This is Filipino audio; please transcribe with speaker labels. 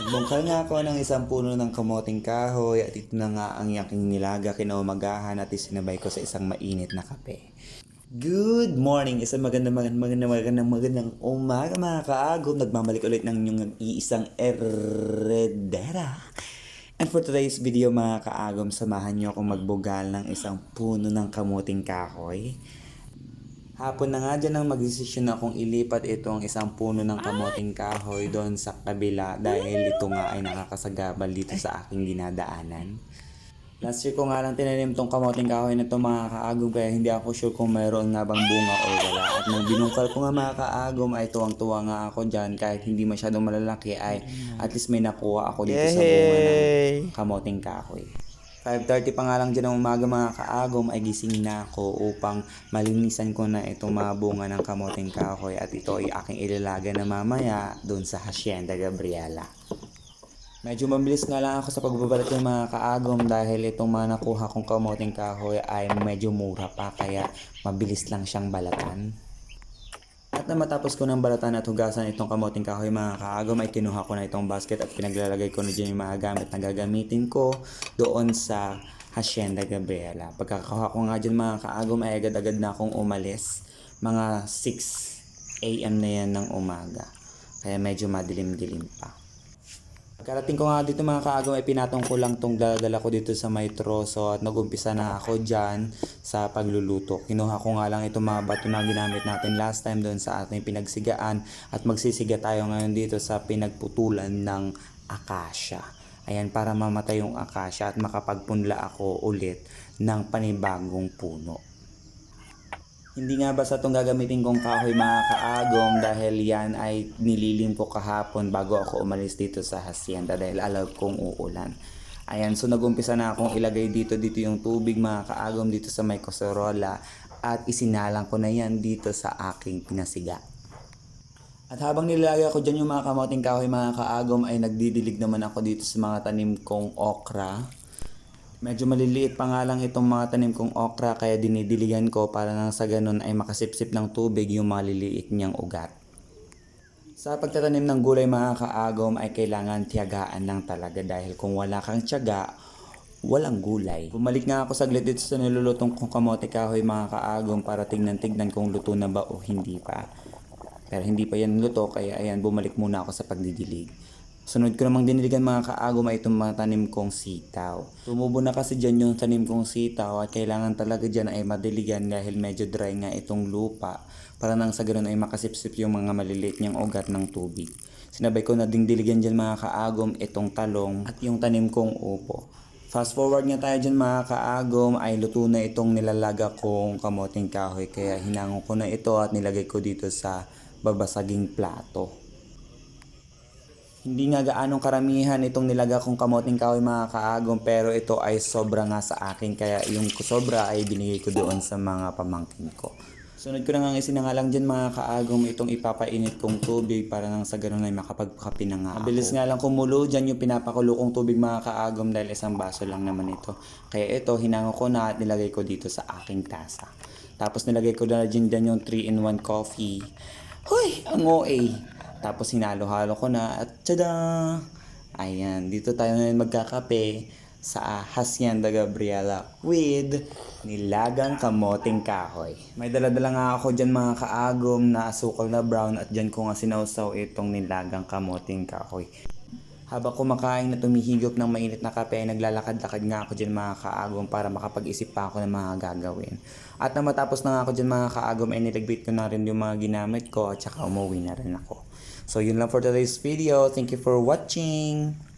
Speaker 1: Nagbungkal nga ako ng isang puno ng kamoting kahoy at ito na nga ang yaking nilaga kinaumagahan at isinabay ko sa isang mainit na kape. Good morning! Isang magandang magandang magandang magandang magandang umaga mga kaagom. Nagmamalik ulit ng inyong iisang eredera. And for today's video mga kaagom, samahan niyo akong magbugal ng isang puno ng kamuting kahoy. Hapon na nga dyan ang magdesisyon akong ilipat itong isang puno ng kamoting kahoy doon sa kabila dahil ito nga ay nakakasagabal dito sa aking dinadaanan. Last year ko nga lang tinanim tong kamoting kahoy na to mga kaagom kaya hindi ako sure kung mayroon nga bang bunga o wala. At nang binungkal ko nga mga kaagom ay tuwang-tuwa nga ako dyan kahit hindi masyadong malalaki ay at least may nakuha ako dito sa bunga ng kamoting kahoy. 5.30 pa nga lang dyan ng umaga mga kaagom ay gising na ako upang malinisan ko na itong mga bunga ng kamoting kahoy at ito ay aking ilalaga na mamaya doon sa Hacienda Gabriela. Medyo mabilis nga lang ako sa pagbabalat ng mga kaagom dahil itong mga nakuha kong kamoting kahoy ay medyo mura pa kaya mabilis lang siyang balatan. At na matapos ko ng balatan at hugasan itong kamoting kahoy mga kaagom ay kinuha ko na itong basket at pinaglalagay ko na dyan yung mga gamit na gagamitin ko doon sa Hacienda Gabriela. Pagkakakuha ko nga dyan mga kaagom ay agad-agad na akong umalis. Mga 6 a.m. na yan ng umaga. Kaya medyo madilim-dilim pa. Pagkarating ko nga dito mga kaagom ay pinatong ko lang tong dala ko dito sa may troso at nagumpisa na ako dyan sa pagluluto. Kinuha ko nga lang itong mga bato na ginamit natin last time doon sa ating pinagsigaan at magsisiga tayo ngayon dito sa pinagputulan ng akasya. Ayan para mamatay yung akasya at makapagpunla ako ulit ng panibagong puno. Hindi nga basta itong gagamitin kong kahoy mga kaagom dahil yan ay nililim ko kahapon bago ako umalis dito sa hacienda dahil alam kong uulan. Ayan, so nagumpisa na akong ilagay dito dito yung tubig mga kaagom dito sa may kaserola at isinalang ko na yan dito sa aking pinasiga. At habang nilalagay ko dyan yung mga kamoting kahoy mga kaagom ay nagdidilig naman ako dito sa mga tanim kong okra. Medyo maliliit pa nga lang itong mga tanim kong okra kaya dinidiligan ko para nang sa ganun ay makasipsip ng tubig yung maliliit niyang ugat. Sa pagtatanim ng gulay mga kaagom ay kailangan tiyagaan lang talaga dahil kung wala kang tiyaga, walang gulay. Bumalik nga ako saglit dito sa nilulutong kong kamote kahoy mga kaagom para tingnan-tignan kung luto na ba o hindi pa. Pero hindi pa yan luto kaya ayan bumalik muna ako sa pagdidilig. Sunod ko namang diniligan mga kaagom ay itong mga tanim kong sitaw. Tumubo na kasi dyan yung tanim kong sitaw at kailangan talaga dyan ay madiligan dahil medyo dry nga itong lupa para nang sa ganun ay makasipsip yung mga maliliit niyang ugat ng tubig. Sinabay ko na ding diligan dyan mga kaagom itong talong at yung tanim kong upo. Fast forward nga tayo dyan mga kaagom ay luto na itong nilalaga kong kamoting kahoy kaya hinango ko na ito at nilagay ko dito sa babasaging plato. Hindi nga gaanong karamihan itong nilaga kong kamoting kahoy mga kaagom pero ito ay sobra nga sa akin kaya yung sobra ay binigay ko doon sa mga pamangkin ko. Sunod ko na nga isinangalang dyan mga kaagom itong ipapainit kong tubig para nang sa ganun ay makapagkape na nga ako. Mabilis nga lang kumulo dyan yung pinapakulo kong tubig mga kaagom dahil isang baso lang naman ito. Kaya ito hinango ko na at nilagay ko dito sa aking tasa. Tapos nilagay ko na dyan dyan yung 3-in-1 coffee. Hoy! Ang OA! Tapos hinalo-halo ko na at tada! Ayan, dito tayo ngayon magkakape sa Hacienda Gabriela with nilagang kamoting kahoy. May dala-dala nga ako dyan mga kaagom na asukal na brown at dyan ko nga sinausaw itong nilagang kamoting kahoy. Habang kumakain na tumihigop ng mainit na kape, naglalakad-lakad nga ako dyan mga kaagom para makapag-isip pa ako ng mga gagawin. At na matapos na ako dyan mga kaagom, ay niligbit ko na rin yung mga ginamit ko at saka umuwi na rin ako. So yun lang for today's video. Thank you for watching.